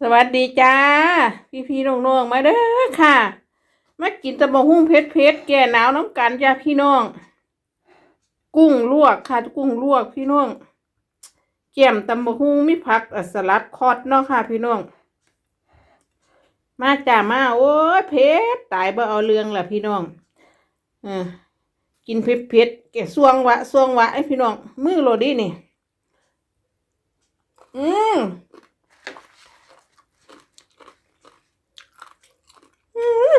สวัสดีจ้า พี่พี่ๆน้องมาเด้อค่ะ มากินตะบะหุ่งเพชรเพชรแก่หนาวน้ำกันจ้าพี่น้อง กุ้งลวกค่ะ กุ้งลวกพี่น้องแก้มตำบะหุ่งมีผักอสลัดคอดเนาะค่ะ พี่น้อง มาจ้ามาโอ้ยเพชรตายบ่เอาเรื่องละพี่น้องอกินเผ็ดเผ็ดแกะซวงวะซวงวะไอ้พี่น้อง มือโรดี้นี่ อืม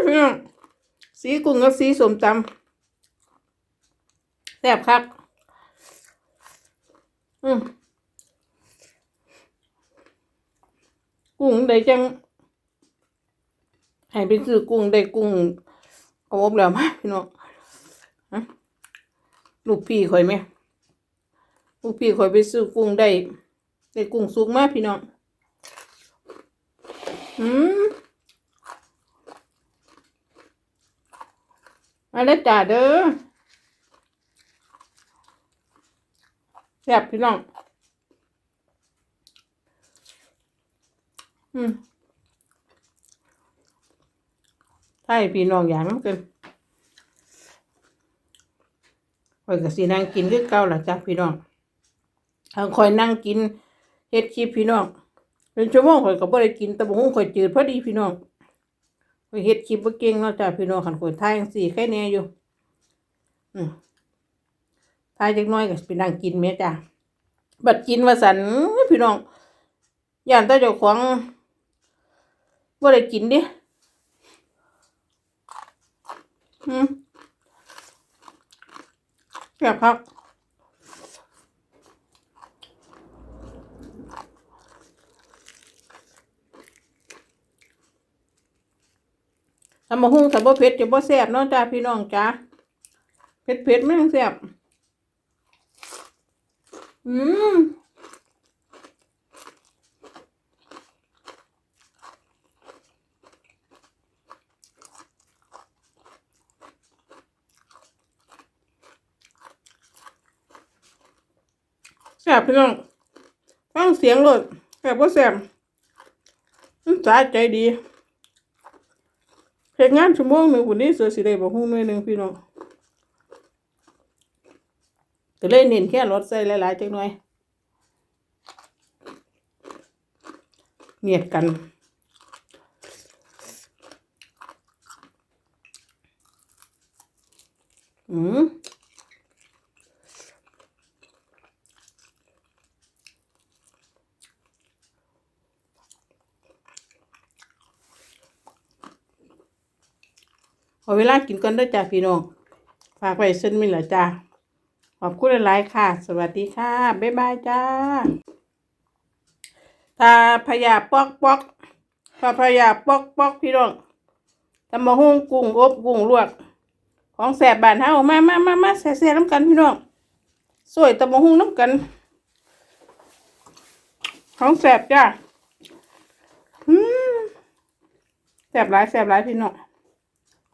พี่น้อง สีกุ้งกับสีสมตำแซ่บคัก อืมกุ้งได้จังให้ไปซื้อกุ้งได้กุ้งเอาอบแล้วมาพี่น้องลูกพี่ข่อยไหมลูกพี่ข่อยไปซื้อกุ้งได้ได้กุ้งสุกมากพี่น้อง อืม มาแล้จ้าเด้อแซ่บพี่น้อง อืมใช่พี่น้องอย่างนั้นกันคอยกับสีนั่งกินคือเก่าหล่ะจ้ะพี่น้องทางคอยนั่งกินเฮ็ดคลิปพี่น้อง เป็นชั่วโมงคอยก็บ่ได้กินแต่บ่ฮู้คอยจืดพอดีพี่น้อง ไปเฮ็ดคลิปบ่เก่งเนาะจ้ะพี่น้องคันคนถ่ายจังซี่แค่แน่อยู่ อืมถ่ายจักหน้อยก็สิไปนั่งกินแม่จ้ะบัดกินว่าสันพี่น้องย่านต่เจ้าของบ่ได้กินดิอืมแซ่บครับ ทำมาหุงถ้าบ่เผ็ดจะบ่แซ่บเนาะจ้าพี่น้องจ้าเผ็ดเผ็ดไม่ต้องแซ่บอืมแซ่บพี่น้องฟังเสียงเลยแซ่บบ่าแซ่บมันสาใจดี เฮ็ดงานชั่วโมงหนึ่งวันนี้เสือสิได้บ่ฮู้หน่วยหนึ่งพี่น้องก็เลยเน้นแค่รถใส่หลายๆจังหน่อยเนียดกันอืม ขอเวลากินก่อนด้อจ้าพี่น้อง ฝากไว้เส้นมินละจ้าขอบคุณหลายๆค่ะ สวัสดีค่ะ บ๊ายบายจ้าถ้าพยาปอกปอกถ้าพยาปอกปอกพี่น้องตำมะฮุ่งกุ้งอบกุ้งลวก ของแสบบานเฮามามามามาแซ่บๆน้ำกันพี่น้องสวยตำมะฮุ่งน้ำกัน ของแสบจ้าแสบหลายแสบหลายพี่น้อง